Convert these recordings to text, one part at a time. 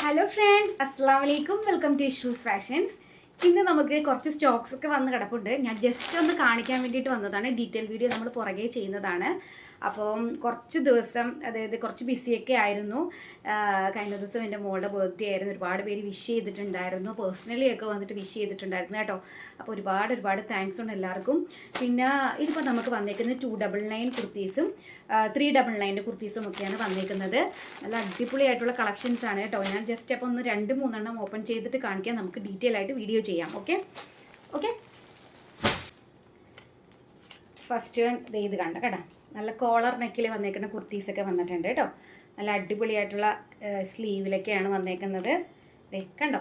Hello friends അസ്സാം വലൈക്കും welcome to issues fashions ഇന്ന് നമുക്ക് കുറച്ച് സ്റ്റോക്സ് ഒക്കെ വന്ന് കിടപ്പുണ്ട്. ഞാൻ ജസ്റ്റ് ഒന്ന് കാണിക്കാൻ വേണ്ടിയിട്ട് വന്നതാണ്. ഡീറ്റെയിൽ വീഡിയോ നമ്മൾ പുറകെ ചെയ്യുന്നതാണ്. അപ്പം കുറച്ച് ദിവസം അതായത് കുറച്ച് ബിസിയൊക്കെ ആയിരുന്നു. കഴിഞ്ഞ ദിവസം എന്റെ മോളുടെ ബർത്ത്ഡേ ആയിരുന്നു. ഒരുപാട് പേര് വിഷ് ചെയ്തിട്ടുണ്ടായിരുന്നു. പേഴ്സണലി ഒക്കെ വന്നിട്ട് വിഷ് ചെയ്തിട്ടുണ്ടായിരുന്നു കേട്ടോ. അപ്പോൾ ഒരുപാട് ഒരുപാട് താങ്ക്സ് ഉണ്ട് എല്ലാവർക്കും. പിന്നെ ഇതിപ്പോൾ നമുക്ക് വന്നേക്കുന്നത് ടു ഡബിൾ നയൻ കുർത്തീസും ത്രീ ഡബിൾ നയന്റെ കുർത്തീസും ഒക്കെയാണ് വന്നേക്കുന്നത്. നല്ല അടിപൊളിയായിട്ടുള്ള കളക്ഷൻസ് ആണ് കേട്ടോ. ഞാൻ ജസ്റ്റ് അപ്പോൾ ഒന്ന് രണ്ട് മൂന്നെണ്ണം ഓപ്പൺ ചെയ്തിട്ട് കാണിക്കാം. നമുക്ക് ഡീറ്റെയിൽ ആയിട്ട് വീഡിയോ ചെയ്യാം. ഓക്കെ ഓക്കെ ഫസ്റ്റ് ഇത് കണ്ട? കേട്ടോ? നല്ല കോളർ നെക്കിൽ വന്നേക്കുന്ന കുർത്തീസൊക്കെ വന്നിട്ടുണ്ട് കേട്ടോ നല്ല അടിപൊളിയായിട്ടുള്ള സ്ലീവിലൊക്കെയാണ് വന്നേക്കുന്നത്. കണ്ടോ?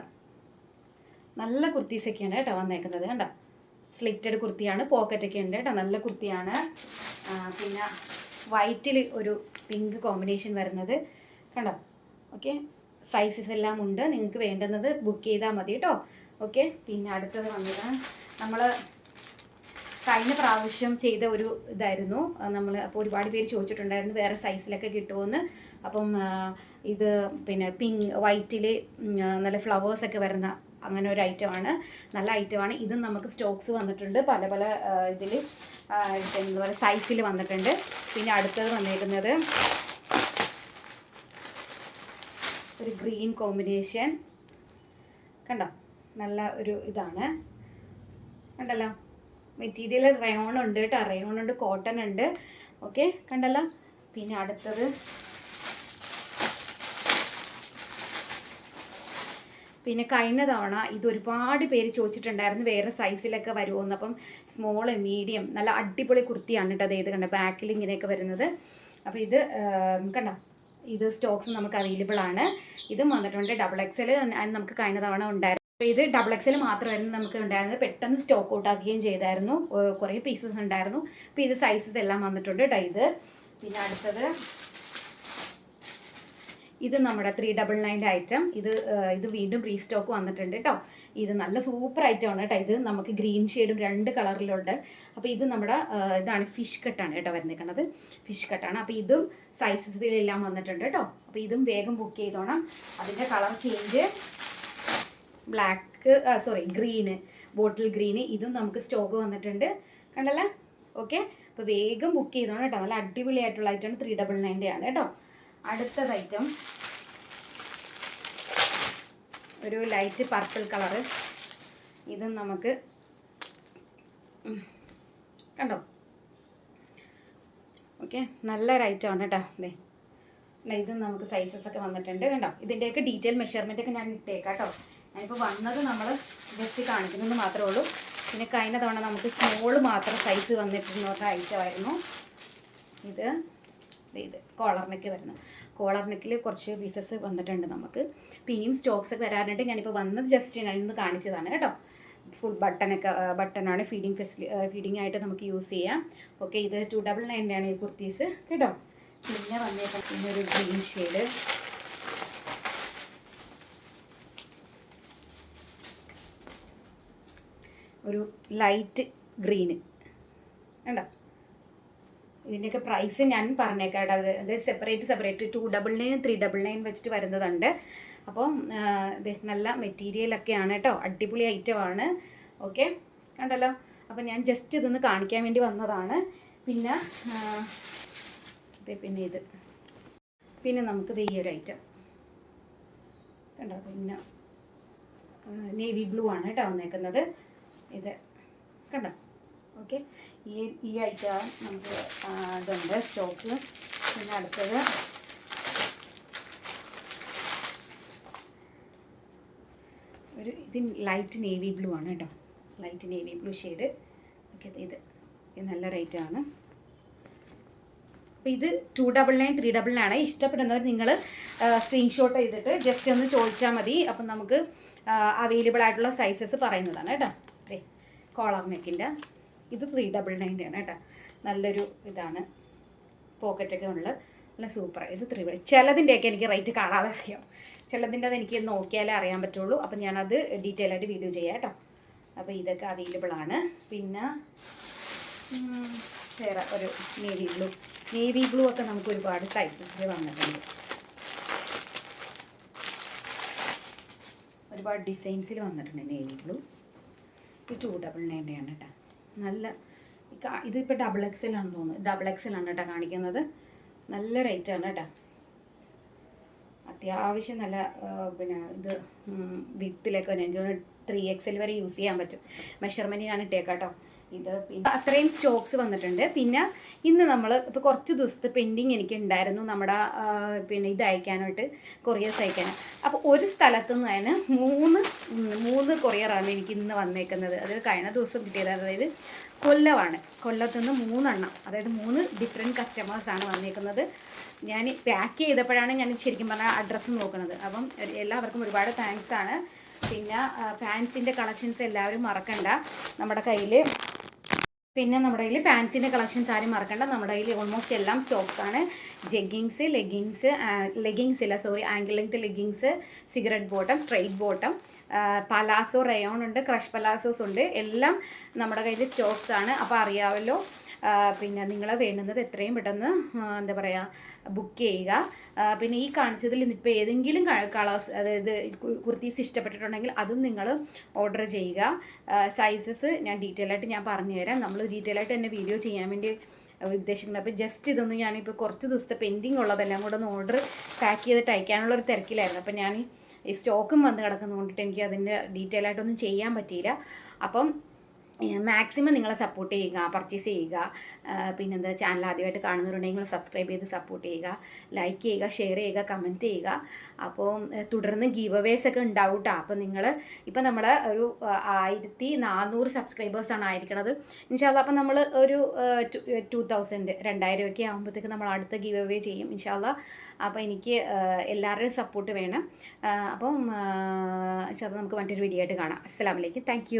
നല്ല കുർത്തീസൊക്കെയാണ് കേട്ടോ വന്നേക്കുന്നത് കണ്ടോ? സ്ലിറ്റഡ് കുർത്തിയാണ് പോക്കറ്റൊക്കെ ഉണ്ട് കേട്ടോ നല്ല കുർത്തിയാണ്. പിന്നെ വൈറ്റിൽ ഒരു പിങ്ക് കോമ്പിനേഷൻ വരുന്നത് കണ്ടോ? ഓക്കെ? സൈസസ് എല്ലാം ഉണ്ട്. നിങ്ങൾക്ക് വേണ്ടുന്നത് ബുക്ക് ചെയ്താൽ മതി കേട്ടോ ഓക്കെ? പിന്നെ അടുത്തത് വന്നത് നമ്മൾ കഴിഞ്ഞ പ്രാവശ്യം ചെയ്ത ഒരു ഇതായിരുന്നു. നമ്മൾ അപ്പോൾ ഒരുപാട് പേര് ചോദിച്ചിട്ടുണ്ടായിരുന്നു വേറെ സൈസിലൊക്കെ കിട്ടുമെന്ന് അപ്പം ഇത് പിന്നെ പിങ്ക് വൈറ്റിൽ നല്ല ഫ്ലവേഴ്സൊക്കെ വരുന്ന അങ്ങനെ ഒരു ഐറ്റമാണ് നല്ല ഐറ്റമാണ് ഇതും നമുക്ക് സ്റ്റോക്സ് വന്നിട്ടുണ്ട്. പല പല ഇതിൽ എന്താ പറയുക സൈസിൽ വന്നിട്ടുണ്ട്. പിന്നെ അടുത്തത് വന്നേക്കുന്നത് ഒരു ഗ്രീൻ കോമ്പിനേഷൻ കണ്ടോ? നല്ല ഒരു ഇതാണ്. കണ്ടല്ലോ? മെറ്റീരിയൽ റയോൺ ഉണ്ട് കേട്ടോ. റയോൺ ഉണ്ട് കോട്ടൺ ഉണ്ട്. ഓക്കെ കണ്ടല്ലോ. പിന്നെ അടുത്തത്. പിന്നെ കഴിഞ്ഞ തവണ ഇത് ഒരുപാട് പേര് ചോദിച്ചിട്ടുണ്ടായിരുന്നു വേറെ സൈസിലൊക്കെ വരുമോന്ന് അപ്പം സ്മോൾ മീഡിയം നല്ല അടിപൊളി കുർത്തിയാണ് കേട്ടോ അത് ഇത് കണ്ട. ബാക്കിൽ ഇങ്ങനെയൊക്കെ വരുന്നത്. അപ്പോൾ ഇത് കണ്ടോ? ഇത് സ്റ്റോക്സ് നമുക്ക് അവൈലബിൾ ആണ്. ഇതും വന്നിട്ടുണ്ട്. ഡബിൾ എക്സൽ നമുക്ക് കഴിഞ്ഞ തവണ ഉണ്ടായിരുന്നു. ഇത് ഡബിൾ എക്സൽ മാത്രമായിരുന്നു നമുക്ക് ഉണ്ടായിരുന്നത്. പെട്ടെന്ന് സ്റ്റോക്ക് ഔട്ട് ആക്കുകയും ചെയ്തായിരുന്നു. കുറേ പീസസ് ഉണ്ടായിരുന്നു. അപ്പോൾ ഇത് സൈസസ് എല്ലാം വന്നിട്ടുണ്ട് കേട്ടോ ഇത്. പിന്നെ അടുത്തത് ഇത് നമ്മുടെ ത്രീ ഡബിൾ നയന്റെ ഐറ്റം ഇത് ഇത് വീണ്ടും റീസ്റ്റോക്ക് വന്നിട്ടുണ്ട് കേട്ടോ ഇത് നല്ല സൂപ്പർ ഐറ്റം ആണ് കേട്ടോ ഇത്. നമുക്ക് ഗ്രീൻ ഷെയ്ഡും രണ്ട് കളറിലുണ്ട് അപ്പോൾ ഇത് നമ്മുടെ ഇതാണ് ഫിഷ് കട്ടാണ് കേട്ടോ വരുന്നേക്കണത് ഫിഷ് കട്ടാണ് അപ്പോൾ ഇതും സൈസസിലെല്ലാം വന്നിട്ടുണ്ട് കേട്ടോ അപ്പോൾ ഇതും വേഗം ബുക്ക് ചെയ്തോണം. അതിന്റെ colour change black sorry green bottle green ഇതും നമുക്ക് സ്റ്റോക്ക് വന്നിട്ടുണ്ട്. കണ്ടല്ലേ? ഓക്കെ അപ്പോൾ വേഗം ബുക്ക് ചെയ്തോണം കേട്ടോ. നല്ല അടിപൊളിയായിട്ടുള്ള ഐറ്റം ത്രീ ഡബിൾ നയന്റെ ആണ് കേട്ടോ. അടുത്തത് ഐറ്റം ഒരു ലൈറ്റ് പർപ്പിൾ കളറ് ഇതും നമുക്ക് കണ്ടോ? ഓക്കെ നല്ലൊരു ഐറ്റം ആണ് കേട്ടോ. അതെ ഇത് നമുക്ക് സൈസസ് ഒക്കെ വന്നിട്ടുണ്ട് കണ്ടോ? ഇതിന്റെയൊക്കെ ഡീറ്റെയിൽ മെഷർമെന്റ് ഒക്കെ ഞാൻ ഇട്ടേക്കാം കേട്ടോ ഞാനിപ്പോൾ വന്നത് നമ്മൾ ജസ്റ്റ് കാണിക്കുന്നത് മാത്രമേ ഉള്ളൂ. പിന്നെ കഴിഞ്ഞ തവണ നമുക്ക് സ്മോൾ മാത്രം സൈസ് വന്നിട്ടുള്ള ഐറ്റം ആയിരുന്നു. ഇത് ഇത് കോളർ നെക്ക് വരുന്നത്. കോളർ കുറച്ച് പീസസ് വന്നിട്ടുണ്ട് നമുക്ക്. പിന്നെയും സ്റ്റോക്സ് ഒക്കെ വരാറുണ്ട്. ഞാനിപ്പോൾ വന്നത് ജസ്റ്റ് ഞാനിന്ന് കാണിച്ചതാണ് കേട്ടോ. ഫുൾ ബട്ടനൊക്കെ ബട്ടനാണ് ഫീഡിങ് ഫെസിലി ഫീഡിങ് ആയിട്ട് നമുക്ക് യൂസ് ചെയ്യാം. ഓക്കെ ഇത് ടു ഡബിൾ നയന്റെ ആണ് ഈ കുർത്തീസ്. കേട്ടോ? പിന്നെ വന്നേക്കാം. പിന്നെ ഒരു ഗ്രീൻ ഷെയ്ഡ്. ഒരു ലൈറ്റ് ഗ്രീന് കണ്ടോ? ഇതിന്റെയൊക്കെ പ്രൈസ് ഞാൻ പറഞ്ഞേക്കാം കേട്ടോ. അത് അത് separate separate two double nine three double nine വെച്ചിട്ട് വരുന്നതുണ്ട്. അപ്പോൾ ഇത് നല്ല മെറ്റീരിയലൊക്കെയാണ് കേട്ടോ. അടിപൊളി ഐറ്റമാണ് ഓക്കെ? കണ്ടല്ലോ? അപ്പം ഞാൻ ജസ്റ്റ് ഇതൊന്ന് കാണിക്കാൻ വേണ്ടി വന്നതാണ്. പിന്നെ പിന്നെ ഇത്. പിന്നെ നമുക്കിത് ഈ ഒരു ഐറ്റം കണ്ടോ? പിന്നെ നേവി ബ്ലൂ ആണ് കേട്ടോ വന്നേക്കുന്നത്. ഇത് കണ്ടോ? ഓക്കെ ഈ ഈ ഐറ്റം നമുക്ക് ഇതുണ്ട്. സ്റ്റോക്ക് പിന്നെ അടുത്തത് ഒരു ഇത് ലൈറ്റ് നേവി ബ്ലൂ ആണ് കേട്ടോ. Light navy blue shade okay ഇത്. ഇത് നല്ല റേറ്റ് ആണ്. ഇത് two double nine three double nine ഇഷ്ടപ്പെടുന്നവർ നിങ്ങൾ സ്ക്രീൻഷോട്ട് ചെയ്തിട്ട് ജസ്റ്റ് ഒന്ന് ചോദിച്ചാൽ മതി. അപ്പം നമുക്ക് അവൈലബിൾ ആയിട്ടുള്ള സൈസസ് പറയുന്നതാണ് കേട്ടോ. അതെ കോളർ നെക്കിന്റെ ഇത് ത്രീ ഡബിൾ നയന്റെ ആണ് കേട്ടോ. നല്ലൊരു ഇതാണ്. പോക്കറ്റൊക്കെ ഉള്ള നല്ല സൂപ്പർ ഇത് ത്രീ ചിലതിന്റെയൊക്കെ എനിക്ക് റേറ്റ് കാണാതെ അറിയാം. ചിലതിന്റെ അത് എനിക്ക് നോക്കിയാലേ അറിയാൻ പറ്റുള്ളൂ. അപ്പം ഞാനത് ഡീറ്റെയിൽ ആയിട്ട് വീഡിയോ ചെയ്യാം കേട്ടോ. അപ്പോൾ ഇതൊക്കെ അവൈലബിൾ ആണ്. പിന്നെ വേറെ ഒരു നേവി ബ്ലൂ നേവി ബ്ലൂ ഒക്കെ നമുക്ക് ഒരുപാട് സൈസസിൽ വന്നിട്ടുണ്ട്. ഒരുപാട് ഡിസൈൻസിൽ വന്നിട്ടുണ്ട് നേവി ബ്ലൂ ഇത് ടു ഡബിൾ നയന്റെയാണ് കേട്ടോ നല്ല ഇതിപ്പോൾ ഡബിൾ എക്സൽ ആണെന്ന് തോന്നുന്നു. ഡബിൾ എക്സൽ ആണ് കേട്ടോ കാണിക്കുന്നത്. നല്ല റേറ്റാണ് കേട്ടോ അത്യാവശ്യം നല്ല പിന്നെ ഇത് വിത്തിലൊക്കെ എനിക്ക് ത്രീ എക്സൽ വരെ യൂസ് ചെയ്യാൻ പറ്റും. മെഷർമെന്റ് ഞാൻ ഇട്ടേക്കാം കേട്ടോ ഇത് പിന്നെ അത്രയും സ്റ്റോക്സ് വന്നിട്ടുണ്ട്. പിന്നെ ഇന്ന് നമ്മൾ ഇപ്പോൾ കുറച്ച് ദിവസത്തെ പെൻഡിങ് എനിക്ക് ഉണ്ടായിരുന്നു നമ്മുടെ പിന്നെ ഇത് അയക്കാനായിട്ട് കൊറിയേഴ്സ് അയക്കാൻ. അപ്പോൾ ഒരു സ്ഥലത്ത് നിന്ന് തന്നെ മൂന്ന് മൂന്ന് കൊറിയറാണ് എനിക്ക് ഇന്ന് വന്നേക്കുന്നത്. അതായത് കഴിഞ്ഞ ദിവസം കിട്ടിയത് അതായത് കൊല്ലമാണ് കൊല്ലത്തു നിന്ന് മൂന്നെണ്ണം അതായത് മൂന്ന് ഡിഫറെന്റ് കസ്റ്റമേഴ്സാണ് വന്നേക്കുന്നത്. ഞാൻ പാക്ക് ചെയ്തപ്പോഴാണ് ഞാൻ ശരിക്കും പറഞ്ഞാൽ അഡ്രസ്സ് നോക്കുന്നത്. അപ്പം എല്ലാവർക്കും ഒരുപാട് താങ്ക്സ് ആണ്. പിന്നെ ഫാൻസിന്റെ കളക്ഷൻസ് എല്ലാവരും മറക്കണ്ട. നമ്മുടെ കയ്യിൽ പിന്നെ നമ്മുടെ കയ്യിൽ പാൻസിന്റെ കളക്ഷൻസ് ആരും മറക്കണ്ട. നമ്മുടെ കയ്യിൽ ഓൾമോസ്റ്റ് എല്ലാം സ്റ്റോക്സ് ആണ്. ജെഗിങ്സ് ലെഗിങ്സ് ലെഗിങ്സ് ഇല്ല sorry ankle length leggings cigarette bottom straight bottom palazzo rayon ഉണ്ട് ക്രഷ് പലാസോസ് ഉണ്ട്. എല്ലാം നമ്മുടെ കയ്യിൽ സ്റ്റോക്സ് ആണ്. അപ്പോൾ അറിയാമല്ലോ പിന്നെ നിങ്ങൾ വേണ്ടുന്നത് എത്രയും പെട്ടെന്ന് എന്താ പറയുക ബുക്ക് ചെയ്യുക. പിന്നെ ഈ കാണിച്ചതിൽ ഇപ്പോൾ ഏതെങ്കിലും കളേഴ്സ് അതായത് കുർത്തീസ് ഇഷ്ടപ്പെട്ടിട്ടുണ്ടെങ്കിൽ അതും നിങ്ങൾ ഓർഡർ ചെയ്യുക. സൈസസ് ഞാൻ ഡീറ്റെയിൽ ആയിട്ട് ഞാൻ പറഞ്ഞു തരാം നമ്മൾ ഡീറ്റെയിൽ ആയിട്ട് തന്നെ വീഡിയോ ചെയ്യാൻ വേണ്ടി ഉദ്ദേശിക്കുന്നത് അപ്പോൾ ജസ്റ്റ് ഇതൊന്നും ഞാനിപ്പോൾ കുറച്ച് ദിവസത്തെ പെൻഡിങ് ഉള്ളതെല്ലാം കൂടെ ഒന്ന് ഓർഡർ പാക്ക് ചെയ്തിട്ട് അയക്കാനുള്ള ഒരു തിരക്കിലായിരുന്നു. അപ്പോൾ ഞാൻ ഈ സ്റ്റോക്കും വന്ന് കിടക്കുന്നതുകൊണ്ടിട്ട് എനിക്ക് അതിന്റെ ഡീറ്റെയിൽ ആയിട്ടൊന്നും ചെയ്യാൻ പറ്റിയില്ല. അപ്പം മാക്സിമം നിങ്ങളെ സപ്പോർട്ട് ചെയ്യുക പർച്ചേസ് ചെയ്യുക. പിന്നെന്താ ചാനൽ ആദ്യമായിട്ട് കാണുന്നവരുണ്ടെങ്കിൽ നിങ്ങൾ സബ്സ്ക്രൈബ് ചെയ്ത് സപ്പോർട്ട് ചെയ്യുക. ലൈക്ക് ചെയ്യുക ഷെയർ ചെയ്യുക കമന്റ് ചെയ്യുക. അപ്പോൾ തുടർന്ന് ഗീവ് അവേസ് ഒക്കെ ഉണ്ടാവും കേട്ടോ അപ്പോൾ നിങ്ങൾ ഇപ്പം നമ്മൾ ഒരു ആയിരത്തി നാനൂറ് സബ്സ്ക്രൈബേഴ്സാണ് ആയിരിക്കണത്. ഇൻഷാല്ല അപ്പം നമ്മൾ ഒരു ടു തൗസൻഡ് രണ്ടായിരം ഒക്കെ ആകുമ്പോഴത്തേക്ക് നമ്മൾ അടുത്ത ഗീവ് അവേ ചെയ്യും ഇൻഷാല്ല അപ്പോൾ എനിക്ക് എല്ലാവരുടെയും സപ്പോർട്ട് വേണം. അപ്പം ഇൻഷാല്ല നമുക്ക് മറ്റൊരു വീഡിയോ ആയിട്ട് കാണാം. അസ്സാം വലൈക്കും താങ്ക്